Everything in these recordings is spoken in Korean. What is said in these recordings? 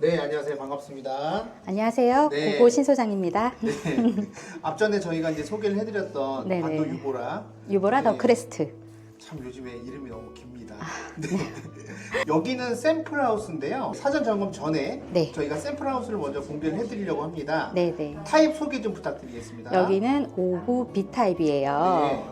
네, 안녕하세요. 반갑습니다. 안녕하세요. 네. 고고 신소장입니다. 네. 앞전에 저희가 이제 소개를 해드렸던 네네. 반도 유보라. 유보라 네. 더 크레스트. 참 요즘에 이름이 너무 깁니다. 아, 네. 여기는 샘플하우스인데요. 사전 점검 전에 네. 저희가 샘플하우스를 먼저 공개를 해드리려고 합니다. 네네. 타입 소개 좀 부탁드리겠습니다. 여기는 5구 B 타입이에요. 네.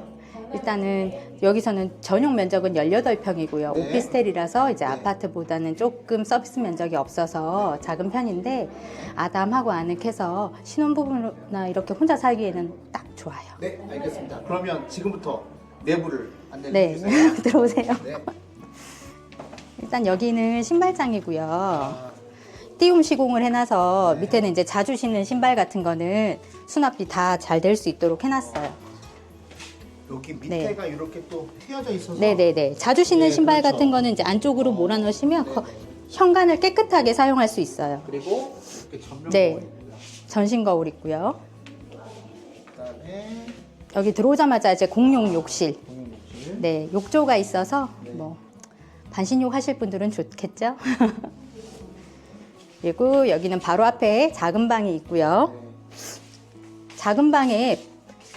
일단은 여기서는 전용 면적은 18평이고요. 네. 오피스텔이라서 이제 네. 아파트보다는 조금 서비스 면적이 없어서 작은 편인데 아담하고 아늑해서 신혼부부나 이렇게 혼자 살기에는 딱 좋아요. 네, 알겠습니다. 그러면 지금부터 내부를 안내해 네, 주세요. 들어오세요. 네. 일단 여기는 신발장이고요. 아, 띄움 시공을 해놔서 네. 밑에는 이제 자주 신는 신발 같은 거는 수납이 다 잘 될 수 있도록 해놨어요. 여기 밑에가 이렇게 또 트여져 있어서 네네네. 자주 신는 네, 신발 그렇죠. 같은 거는 이제 안쪽으로 어, 몰아넣으시면 네. 거- 현관을 깨끗하게 사용할 수 있어요. 그리고 이렇게 전면 네. 거울입니다. 전신 거울 있고요. 그다음에 여기 들어오자마자 이제 공용 욕실. 공용욕실. 네, 욕조가 있어서 네. 뭐 반신욕 하실 분들은 좋겠죠. 그리고 여기는 바로 앞에 작은 방이 있고요. 네. 작은 방에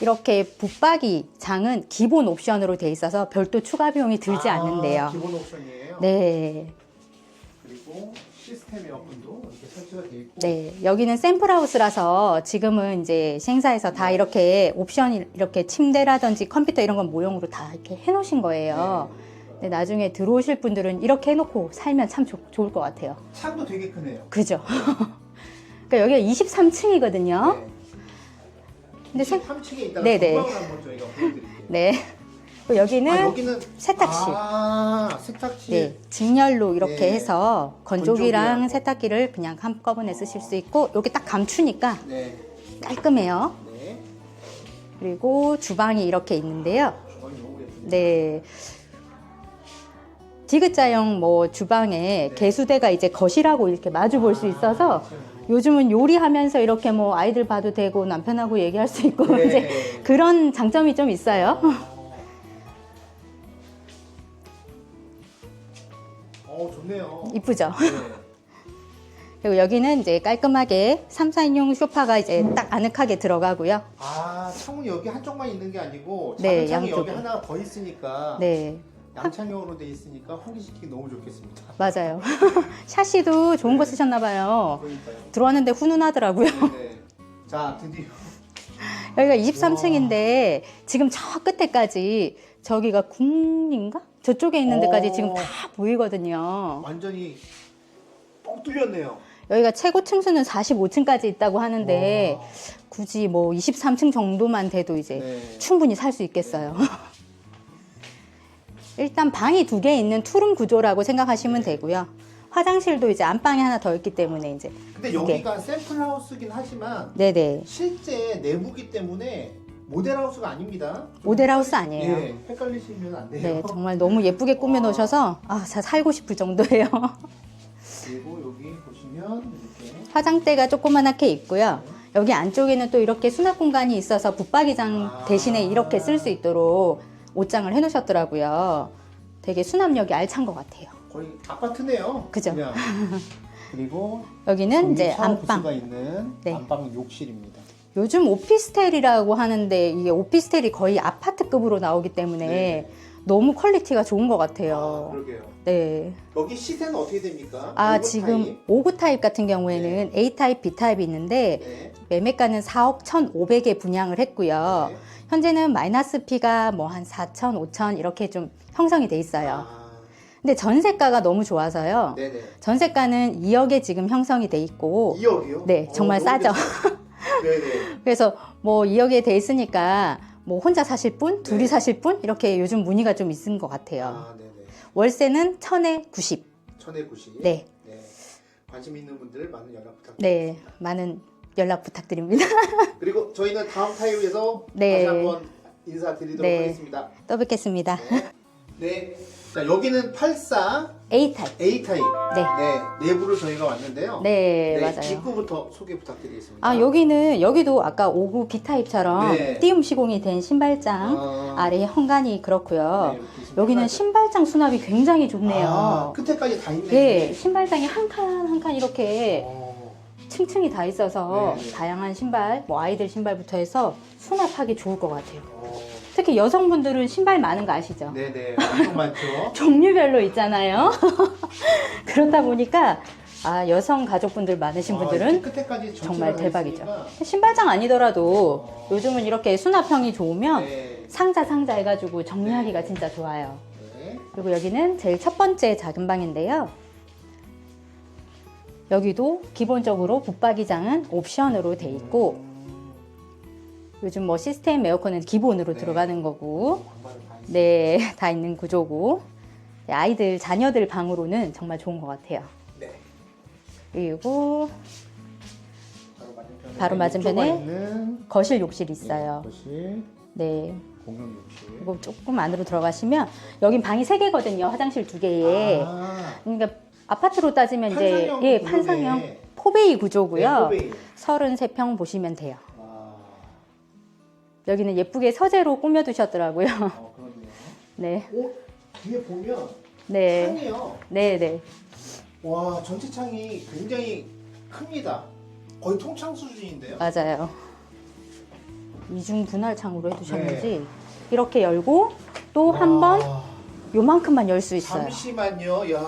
이렇게 붙박이 장은 기본 옵션으로 돼 있어서 별도 추가 비용이 들지 아, 않는데요. 기본 옵션이에요. 네. 그리고 시스템 에어컨도 이렇게 설치가 되어 있고. 네. 여기는 샘플 하우스라서 지금은 이제 시행사에서 다 이렇게 옵션 이렇게 침대라든지 컴퓨터 이런 건 모형으로 다 이렇게 해 놓으신 거예요. 근데 나중에 들어오실 분들은 이렇게 해 놓고 살면 참 좋- 좋을 것 같아요. 창도 되게 크네요. 그죠? 그러니까 여기가 23층이거든요. 네. 근데 생- 3층에 있다가 네네. 전방을 한번 저희가 보여드릴게요. 네. 그리고 여기는 아, 여기는 세탁실. 아, 세탁실. 네, 직렬로 이렇게 네. 해서 건조기랑 건조기하고. 세탁기를 그냥 한꺼번에 쓰실 수 있고 여기 딱 감추니까 네. 깔끔해요. 네. 그리고 주방이 이렇게 있는데요. 주방이 너무 예쁘네요. 네. 디귿자형 뭐 주방에 네. 개수대가 이제 거실하고 이렇게 마주 볼 수 있어서 요즘은 요리하면서 이렇게 뭐 아이들 봐도 되고 남편하고 얘기할 수 있고 네. 이제 그런 장점이 좀 있어요. 어, 좋네요. 이쁘죠? 네. 그리고 여기는 이제 깔끔하게 3, 4인용 소파가 이제 딱 아늑하게 들어가고요. 아, 창문 여기 한쪽만 있는 게 아니고 작은 네, 창이 여기 양쪽에. 하나 더 있으니까 네, 양창형으로 돼 있으니까 환기시키기 너무 좋겠습니다. 맞아요. 샤시도 좋은 거 쓰셨나 봐요. 그러니까요. 들어왔는데 훈훈하더라고요. 네. 자, 드디어 여기가 23층인데 지금 저 끝에까지 저기가 궁인가? 저쪽에 있는 데까지 어. 지금 다 보이거든요. 완전히 뻥 뚫렸네요. 여기가 최고 층수는 45층까지 있다고 하는데 와. 굳이 뭐 23층 정도만 돼도 이제 네. 충분히 살 수 있겠어요. 일단 방이 두 개 있는 투룸 구조라고 생각하시면 되고요. 화장실도 이제 안방에 하나 더 있기 때문에 이제 근데 두 개. 여기가 샘플 하우스긴 하지만 네네 실제 내부기 때문에 모델 하우스가 아닙니다. 모델 하우스 아니에요. 예, 헷갈리시면 안 돼요. 네 정말 너무 예쁘게 꾸며 놓으셔서 아 자, 살고 싶을 정도예요. 그리고 여기 보시면 이렇게 화장대가 조그만하게 있고요. 여기 안쪽에는 또 이렇게 수납 공간이 있어서 붙박이장 아. 대신에 이렇게 쓸 수 있도록 옷장을 해놓으셨더라고요. 되게 수납력이 알찬 것 같아요. 거의 아파트네요. 그죠? 그냥. 그리고 여기는 이제 안방. 있는 네. 안방 욕실입니다. 요즘 오피스텔이라고 하는데 이게 오피스텔이 거의 아파트급으로 나오기 때문에 네. 너무 퀄리티가 좋은 것 아, 같아요. 그러게요. 네. 여기 시세는 어떻게 됩니까? 아, 오버 지금 타입? 5구 타입 같은 경우에는 A 타입, B 타입이 있는데 네. 매매가는 4억 1,500에 분양을 했고요. 네. 현재는 마이너스 피가 뭐 한 4천, 5천 이렇게 좀 형성이 돼 있어요. 아, 근데 전세가가 너무 좋아서요. 네네. 전세가는 2억에 지금 형성이 돼 있고 2억이요? 네, 정말 싸죠. 네네. 그래서 뭐 2억에 돼 있으니까 뭐 혼자 사실 분, 둘이 네. 사실 분 이렇게 요즘 문의가 좀 있은 것 같아요. 아, 네네. 월세는 천에 90. 천에 90. 네. 네. 관심 있는 분들 많은 연락 부탁드립니다. 네, 많은 연락 부탁드립니다. 그리고 저희는 다음 타입에서 네. 다시 한번 인사드리도록 네. 하겠습니다. 또 뵙겠습니다. 네. 자, 여기는 84 A 타입. A 타입. 네. 네. 내부를 저희가 왔는데요. 네, 맞아요. 입구부터 소개 부탁드리겠습니다. 아, 여기는 여기도 아까 5구 B 타입처럼 네. 띄움 시공이 된 신발장 아, 아래 현관이 그렇고요. 네, 이렇게. 여기는 신발장 수납이 굉장히 좋네요. 아, 끝에까지 다 있네. 네, 신발장이 한 칸 한 칸 이렇게 어, 층층이 다 있어서 네. 다양한 신발, 뭐 아이들 신발부터 해서 수납하기 좋을 것 같아요. 어, 특히 여성분들은 신발 많은 거 아시죠? 네네, 엄청 많죠. 종류별로 있잖아요. 그렇다 보니까 아, 여성 가족분들 많으신 아, 분들은 끝에까지 전체가 정말 다 대박이죠. 있으니까. 신발장 아니더라도 어. 요즘은 이렇게 수납형이 좋으면 네. 상자 상자 해가지고 정리하기가 네. 진짜 좋아요. 네. 그리고 여기는 제일 첫 번째 작은 방인데요. 여기도 기본적으로 붙박이장은 옵션으로 돼 있고 음, 요즘 뭐 시스템 에어컨은 기본으로 네. 들어가는 거고 방만을 다 있어요. 네, 다 있는 구조고 아이들 자녀들 방으로는 정말 좋은 것 같아요. 네. 그리고 바로 맞은편에 거실 욕실이 있어요. 네, 거실, 네. 공용 욕실. 그리고 조금 안으로 들어가시면 여긴 방이 세 개거든요. 화장실 두 개에. 아, 그러니까 아파트로 따지면 이제 판상형 예, 구조네. 판상형 포베이 구조고요. 네, 호베이. 33평 보시면 돼요. 아, 여기는 예쁘게 서재로 꾸며 두셨더라고요. 어, 그렇네요. 네. 오, 뒤에 보면 네. 창이에요. 네, 네. 와, 전체 창이 굉장히 큽니다. 거의 통창 수준인데요. 맞아요. 이중 분할 창으로 해 네. 두셨는지 이렇게 열고 또 한번 와, 요만큼만 열 수 있어요. 잠시만요. 야,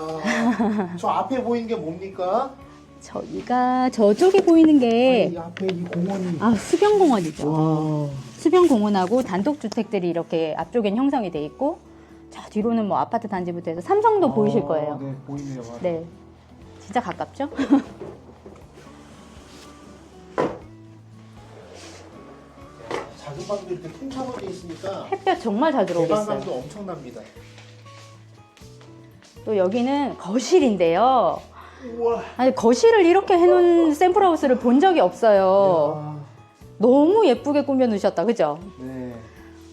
저 앞에 보이는 게 뭡니까? 저기가 저쪽에 보이는 게이 앞에 이 공원이. 아, 수변공원이죠. 와. 수변공원하고 단독주택들이 이렇게 앞쪽엔 형성이 돼 있고 저 뒤로는 뭐 아파트 단지부터 해서 삼성도 보이실 거예요. 네, 보이네요. 맞아요. 네. 진짜 가깝죠? 작은 방도 이렇게 통창으로 돼 있으니까 햇볕 정말 잘 들어오고 있어요. 개방감도 엄청납니다. 또 여기는 거실인데요. 우와. 아니 거실을 이렇게 해놓은 샘플하우스를 본 적이 없어요. 너무 예쁘게 꾸며 놓으셨다, 그죠? 야, 네.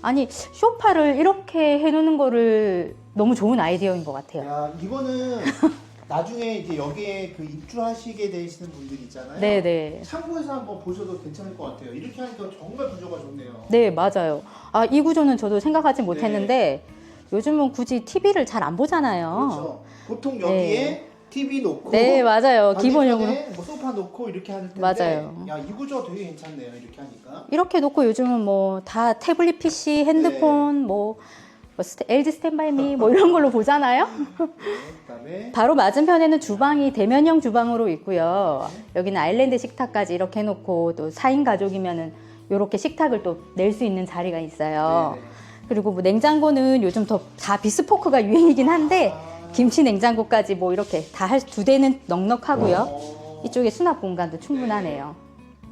아니 쇼파를 이렇게 해놓는 거를 너무 좋은 아이디어인 것 같아요. 야, 이거는 나중에 이제 여기에 그 입주하시게 되시는 분들 있잖아요. 네네. 참고해서 한번 보셔도 괜찮을 것 같아요. 이렇게 하니까 정말 구조가 좋네요. 네, 맞아요. 아, 이 구조는 저도 생각하지 네. 못했는데 요즘은 굳이 TV를 잘 안 보잖아요. 그렇죠. 보통 여기에 TV 놓고 네, 맞아요. 기본적으로. 뭐 소파 놓고 이렇게 할 텐데 맞아요. 야, 이 구조가 되게 괜찮네요. 이렇게 하니까. 이렇게 놓고 요즘은 뭐 다 태블릿 PC, 핸드폰, 네. 뭐, 뭐 스테- LG 스탠바이미 뭐 이런 걸로 보잖아요. 네, 그다음에 바로 맞은편에는 주방이 대면형 주방으로 있고요. 여기는 아일랜드 식탁까지 이렇게 해놓고 또 4인 가족이면은 이렇게 식탁을 또 낼 수 있는 자리가 있어요. 네, 네. 그리고 뭐 냉장고는 요즘 더 다 비스포크가 유행이긴 한데 아. 김치 냉장고까지 뭐 이렇게 다 할 두 대는 넉넉하고요. 어, 이쪽에 수납 공간도 충분하네요.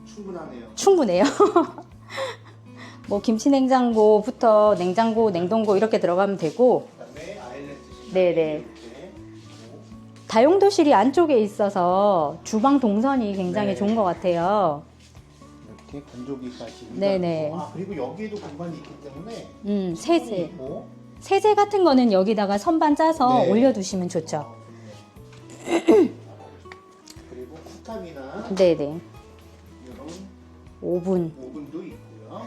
충분하네요. 충분해요. 뭐 김치 냉장고부터 냉장고, 냉동고 이렇게 들어가면 되고 그다음에 아일랜드 식탁 네네. 이렇게. 다용도실이 안쪽에 있어서 주방 동선이 굉장히 네. 좋은 것 같아요. 이렇게 건조기까지. 네네. 아 그리고 여기에도 공간이 있기 때문에 음, 세제. 있고. 세제 같은 거는 여기다가 선반 짜서 네. 올려두시면 좋죠. 그리고 쿠탑이나 네네. 이런 오븐. 오븐도 있고요.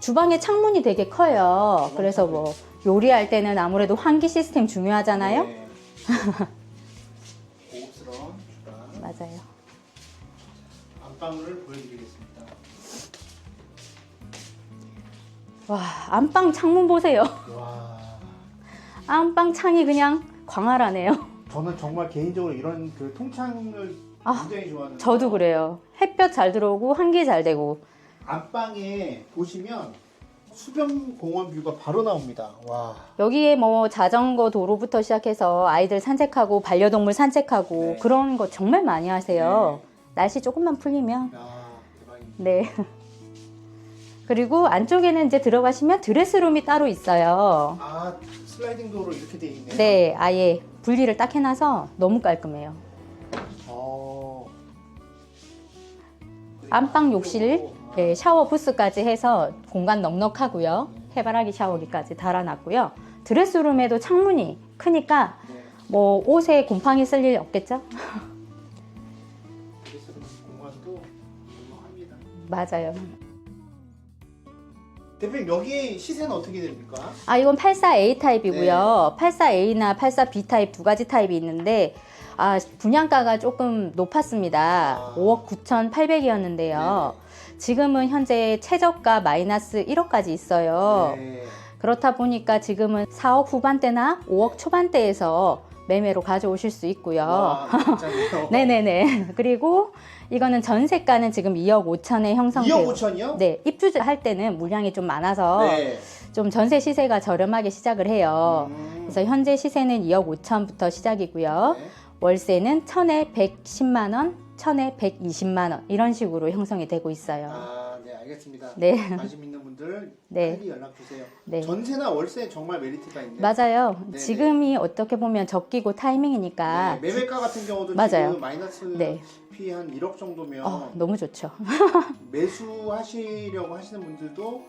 주방에 창문이 되게 커요. 그래서 뭐 요리할 때는 아무래도 환기 시스템 중요하잖아요. 네. 고급스러운 주방. 맞아요. 안방을 보여드리겠습니다. 와, 안방 창문 보세요. 와, 안방 창이 그냥 광활하네요. 저는 정말 개인적으로 이런 그 통창을 아, 굉장히 좋아하는. 저도 그래요. 햇볕 잘 들어오고 환기 잘 되고. 안방에 보시면 수변 공원 뷰가 바로 나옵니다. 와, 여기에 뭐 자전거 도로부터 시작해서 아이들 산책하고 반려동물 산책하고 네. 그런 거 정말 많이 하세요. 날씨 조금만 풀리면. 야 대박입니다. 네. 그리고 안쪽에는 이제 들어가시면 드레스룸이 따로 있어요. 아 슬라이딩 도로 이렇게 돼 있네요. 네, 아예 분리를 딱 해놔서 너무 깔끔해요. 어. 안방 욕실, 아, 네, 샤워 부스까지 해서 공간 넉넉하고요. 해바라기 샤워기까지 달아놨고요. 드레스룸에도 창문이 크니까 네. 뭐 옷에 곰팡이 쓸 일 없겠죠? 드레스룸 공간도 넉넉합니다. 맞아요. 대표님 여기 시세는 어떻게 됩니까? 아, 이건 84A 타입이고요. 네. 84A나 84B 타입 두 가지 타입이 있는데, 아, 분양가가 조금 높았습니다. 아. 5억 9,800이었는데요. 지금은 현재 최저가 마이너스 1억까지 있어요. 네. 그렇다 보니까 지금은 4억 후반대나 5억 초반대에서 매매로 가져오실 수 있고요. 와? 네네네. 그리고 이거는 전세가는 지금 2억 5천에 형성돼요. 2억 5천이요? 네, 입주할 때는 물량이 좀 많아서 네. 좀 전세 시세가 저렴하게 시작을 해요. 음. 그래서 현재 시세는 2억 5천부터 시작이고요. 네. 월세는 천에 110만 원, 천에 120만 원 이런 식으로 형성이 되고 있어요. 아, 네, 알겠습니다. 네. 관심 있는 분들 네. 빨리 연락 주세요. 네. 전세나 월세 정말 메리트가 있네요. 맞아요. 네네. 지금이 어떻게 보면 적기고 타이밍이니까 네, 매매가 같은 경우도 맞아요. 지금 마이너스 네. 피한 1억 정도면 어, 너무 좋죠. 매수하시려고 하시는 분들도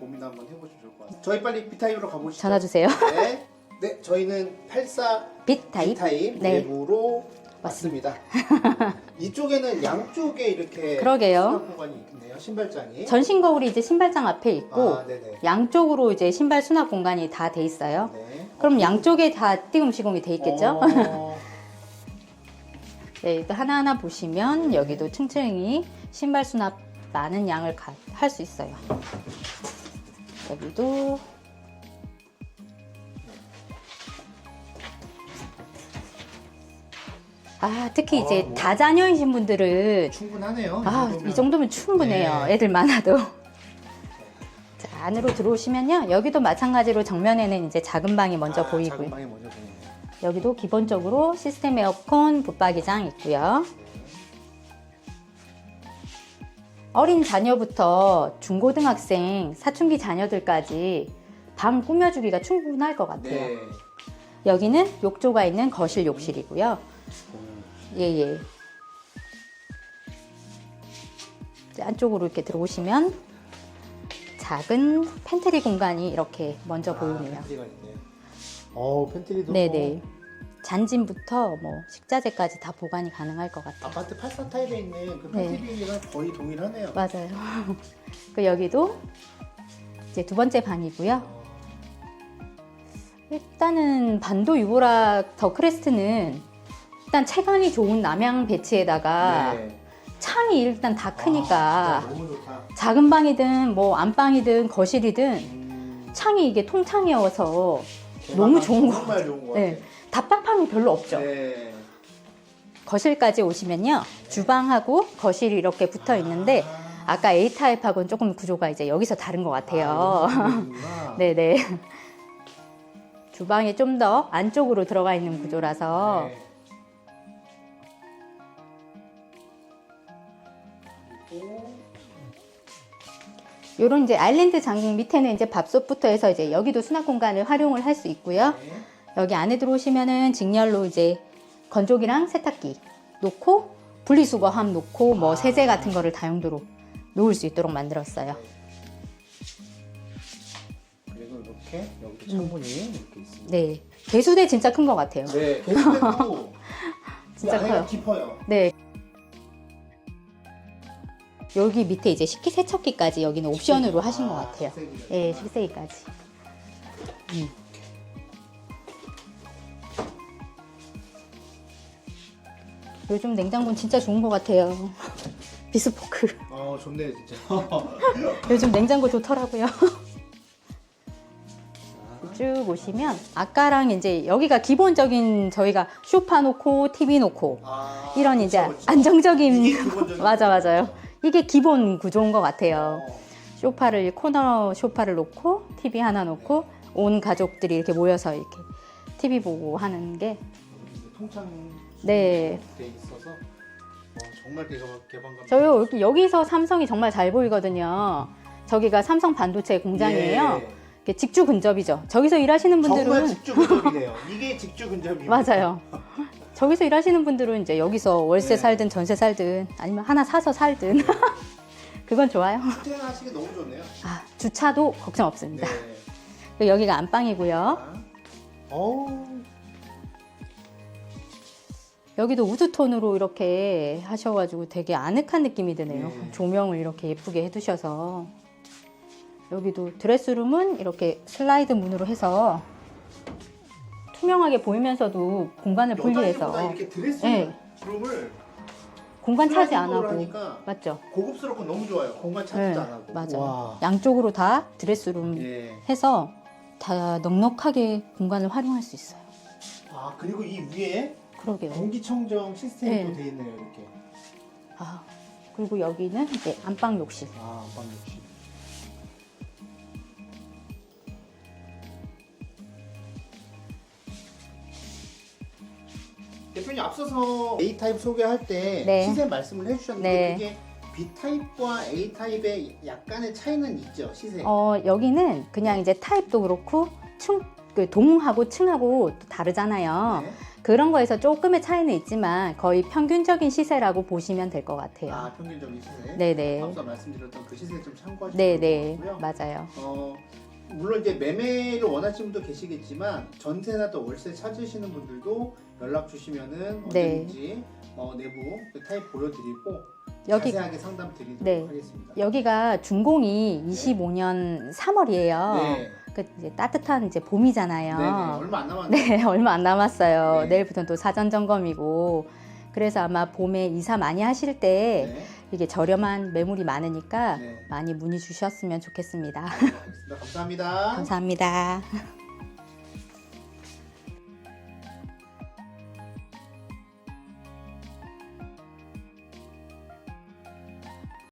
고민 한번 해보시면 좋을 것 같아요. 저희 빨리 B타입으로 가보시죠. 전화 주세요. 네. 네, 저희는 84빛 타입. B타입 네. 내부로 왔습니다. 이쪽에는 양쪽에 이렇게 그러게요. 수납 공간이 있네요. 신발장이. 전신 거울이 이제 신발장 앞에 있고 아, 네네. 양쪽으로 이제 신발 수납 공간이 다 돼 있어요. 네. 그럼 양쪽에 다 띄움 시공이 돼 있겠죠? 어, 네, 이거 하나하나 보시면 여기도 층층이 신발 수납 많은 양을 할 수 있어요. 여기도 아 특히 이제 어, 뭐. 다자녀이신 분들은 충분하네요. 아. 이 정도면 충분해요. 네. 애들 많아도. 자 안으로 들어오시면요 여기도 마찬가지로 정면에는 이제 작은 방이 먼저 아, 보이고요. 작은 방이 먼저 보이네요. 여기도 기본적으로 시스템 에어컨 붙박이장 있고요. 어린 자녀부터 중고등학생, 사춘기 자녀들까지 방 꾸며주기가 충분할 것 같아요. 네. 여기는 욕조가 있는 거실 욕실이고요. 예예. 이제 안쪽으로 이렇게 들어오시면 작은 팬트리 공간이 이렇게 먼저 보이네요. 아, 팬트리가 있네요. 어, 팬트리도 네네. 잔짐부터 뭐 식자재까지 다 보관이 가능할 것 같아요. 아파트 84 타입에 있는 그 네. 팬트리랑 거의 동일하네요. 맞아요. 그 여기도 이제 두 번째 방이고요. 어, 일단은 반도 유보락 더 크레스트는 일단 채광이 좋은 남향 배치에다가 네. 창이 일단 다 아, 크니까 진짜 너무 좋다. 작은 방이든 뭐 안방이든 거실이든 음, 창이 이게 통창이어서 너무 좋은 것 정말 좋은 것 네. 같아요. 답답함이 별로 없죠. 네. 거실까지 오시면요. 주방하고 거실이 이렇게 붙어 있는데 아까 A 타입하고는 조금 구조가 이제 여기서 다른 것 같아요. 아, 네네. 주방이 좀 더 안쪽으로 들어가 있는 구조라서 네. 요런 이제 아일랜드 장 밑에는 이제 밥솥부터 해서 이제 여기도 수납 공간을 활용을 할 수 있고요. 네. 여기 안에 들어오시면은 직렬로 이제 건조기랑 세탁기 놓고 분리수거함 놓고 뭐 아. 세제 같은 거를 다용도로 놓을 수 있도록 만들었어요. 그리고 이렇게 여기도 창문이 이렇게 있습니다. 네. 개수대 진짜 큰 것 같아요. 네, 개수대도 진짜 커요. 깊어요. 네. 여기 밑에 이제 식기세척기까지 여기는 옵션으로 하신 것 아, 같아요. 식세기가 예. 식세기까지. 음. 요즘 냉장고는 진짜 좋은 것 같아요. 비스포크. 어, 좋네요, 진짜. 요즘 냉장고 좋더라고요. 쭉 오시면 아까랑 이제 여기가 기본적인 저희가 쇼파 놓고 TV 놓고 아, 이런 이제 그쵸, 그쵸. 안정적인 맞아 맞아요. 이게 기본 구조인 것 같아요. 어, 쇼파를 코너 쇼파를 놓고 TV 하나 놓고 온 가족들이 이렇게 모여서 이렇게 TV 보고 하는 게 통창 네. 돼 있어서 어, 정말 개방, 개방감. 저희 여기- 여기서 삼성이 정말 잘 보이거든요. 저기가 삼성 반도체 공장이에요. 예. 직주 근접이죠. 저기서 일하시는 정말 분들은 직주 근접이네요. 이게 직주 근접입니다. 맞아요. 저기서 일하시는 분들은 이제 여기서 월세 네. 살든 전세 살든 아니면 하나 사서 살든 그건 좋아요. 출퇴근하시기 너무 좋네요. 아, 주차도 걱정 없습니다. 네. 여기가 안방이고요. 자, 어우, 여기도 우드톤으로 이렇게 하셔가지고 되게 아늑한 느낌이 드네요. 네. 조명을 이렇게 예쁘게 해두셔서 여기도 드레스룸은 이렇게 슬라이드 문으로 해서 투명하게 보이면서도 공간을 분리해서 이렇게 드레스 네. 룸을 공간 차지 안 하고 하니까 맞죠? 고급스럽고 너무 좋아요. 공간 차지도 네, 안 하고. 맞아 요. 와. 양쪽으로 다 드레스룸 예. 해서 다 넉넉하게 공간을 활용할 수 있어요. 아 그리고 이 위에 그러게요. 공기청정 시스템이 네. 또돼 있네요 이렇게. 아, 그리고 여기는 이제 안방 욕실. 아 안방 욕실. 대표님 앞서서 A 타입 소개할 때 네. 시세 말씀을 해주셨는데 네. 그게 B 타입과 A 타입의 약간의 차이는 있죠 시세. 어, 여기는 그냥 이제 타입도 그렇고 층, 그 동하고 층하고 또 다르잖아요. 네. 그런 거에서 조금의 차이는 있지만 거의 평균적인 시세라고 보시면 될 것 같아요. 아 평균적인 시세. 네네. 앞서 말씀드렸던 그 시세 좀 참고하시면 네네. 좋고요. 맞아요. 어, 물론 이제 매매를 원하시는 분도 계시겠지만 전세나 또 월세 찾으시는 분들도 연락 주시면은 네. 언제든지 어, 내부 그 타입 보여드리고 여기 자세하게 상담 드리도록 네. 하겠습니다. 여기가 준공이 25년 3월이에요. 네. 그 이제 따뜻한 이제 봄이잖아요. 네네. 얼마 안 남았네요. 네, 얼마 안 남았어요. 네. 내일부터는 또 사전 점검이고. 그래서 아마 봄에 이사 많이 하실 때 네. 이게 저렴한 매물이 많으니까 네. 많이 문의 주셨으면 좋겠습니다. 알겠습니다. 감사합니다. 감사합니다.